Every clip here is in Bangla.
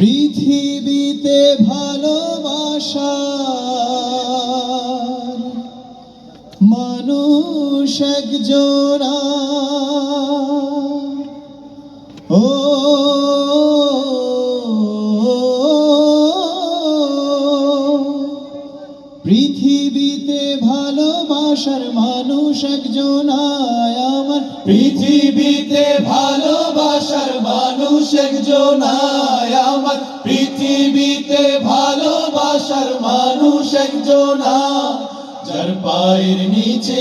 পৃথিবীতে ভালোবাসা মানুষ একজোড়া ও, পৃথিবীতে ভালোবাসার মানুষ একজন আমার পৃথিবীতে ভালোবাসার মানুষ একজন আয় আমার পৃথিবীতে ভালোবাসার মানুষ একজন। যার পায়ের নিচে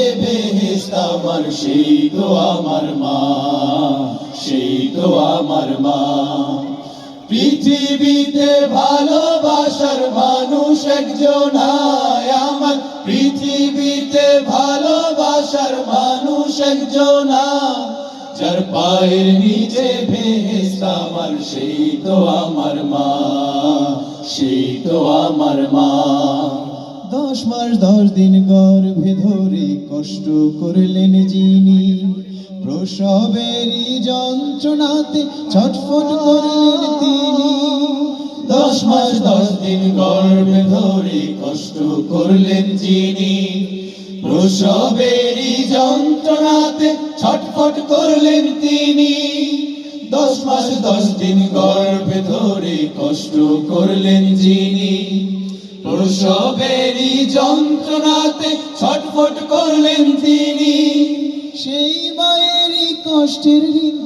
আমার, সেই তো আমার মা, সেই তো আমার মা পৃথিবীতে ভালোবাসার মানুষ একজন আমার পৃথিবীতে ভালোবাসার মানুষ আয়। যার পায়ের নিচে ভেস্ত আমার, সেই তো আমার মা, সেই তো আমার মা। দশ মাস, দশ দিন গর্ভে ধরে কষ্ট করলেন যিনি। প্রসবেরই যন্ত্রণাতে ছটফট করলেন তিনি। দশ মাস, দশ দিন গর্ভে ধরে কষ্ট করলেন যিনি। প্রসবেরই যন্ত্রণাতে ছটফট করলেন তিনি। দশ মাস দশ দিন গর্ভে ধরে কষ্ট করলেন যিনি। প্রসবেরই যন্ত্রণাতে ছটফট করলেন তিনি। সেই মায়েরই কষ্টের ঋণ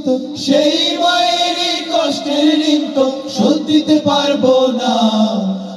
সেই মায়েরই কষ্টের ঋণ তো শোধ দিতে পারব না।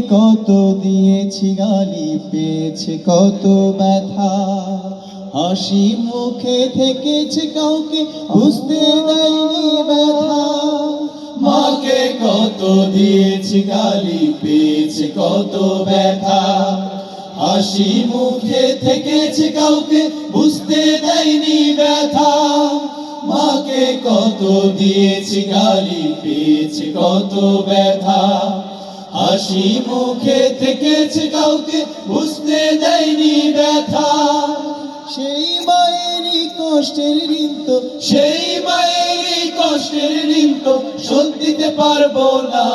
কত দিয়েছি গালি, পেয়েছে কত ব্যথা। হাসি মুখে থেকেছে কাউকে, বুঝতে দেয়নি ব্যথা। মাকে কত দিয়েছি গালি, পেয়েছে কত ব্যথা। হাসি মুখে থেকেছে কাউকে, বুঝতে দেয়নি ব্যথা। মাকে কত দিয়েছি গালি, পেয়েছে কত ব্যথা। হাসি মুখে থেকেছে কাউকে বুঝতে দেয়নি ব্যথা। সেই মায়েরই কষ্টের ঋণ তো সেই মায়েরই কষ্টের ঋণ তো শোধ দিতে পারব না।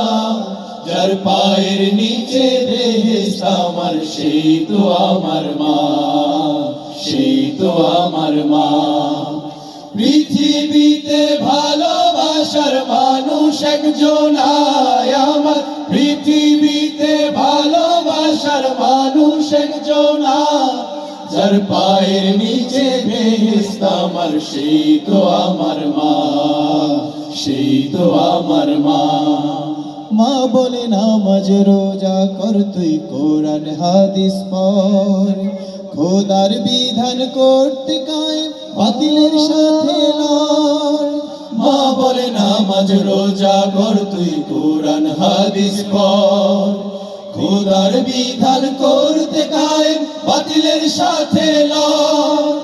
যার পায়ের নিচে বেহেস্ত আমার সেই তো আমার মা সেই তো আমার মা। পৃথিবীতে ভালোবাসার মানুষ একজন আয়ামত পৃথিবীতে ভালোবাসার মানুষ একজন। যার পায়ের নিচে বেহেস্ত আমার, সেই তো আমার মা, সেই তো আমার মা মা বলে, নামাজ রোজা কর তুই কোরআন, হাদিস পর খোদার বিধান করতে কায়েম, বাতিলের সাথে লড়। মা বলে, নামাজ রোজা কর তুই কোরআন, হাদিস পড়। খোদার বিধান করতে কায়েম, বাতিলের সাথে লড়।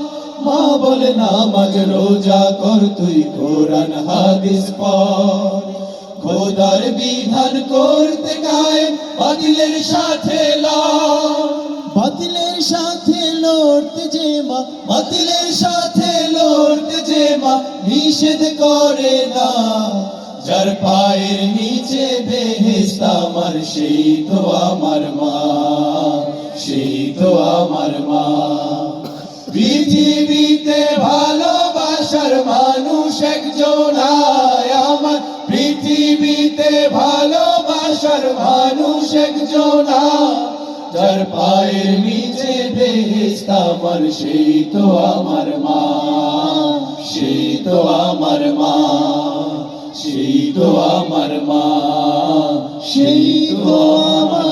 মা বলে, নামাজ রোজা কর তুই কোরআন, হাদিস পড়। খোদার বিধান করতে কায়েম বাতিলের সাথে বাতিলের সাথে লড়তে যে মা বাতিলের সাথে লড়তে যে মা নিষেধ করে না। যার পায়ের নিচে বেহেস্ত আমার সেই তো আমার মা সেই তো আমার মা। পৃথিবীতে পৃথিবীতে ভালোবাসার মানুষ একজন। যার পায়ের নিচে বেহেস্ত আমার, সেই তো আমার মা। সেই তো আমার মা। সেই তো আমার মা। সেই তো আমার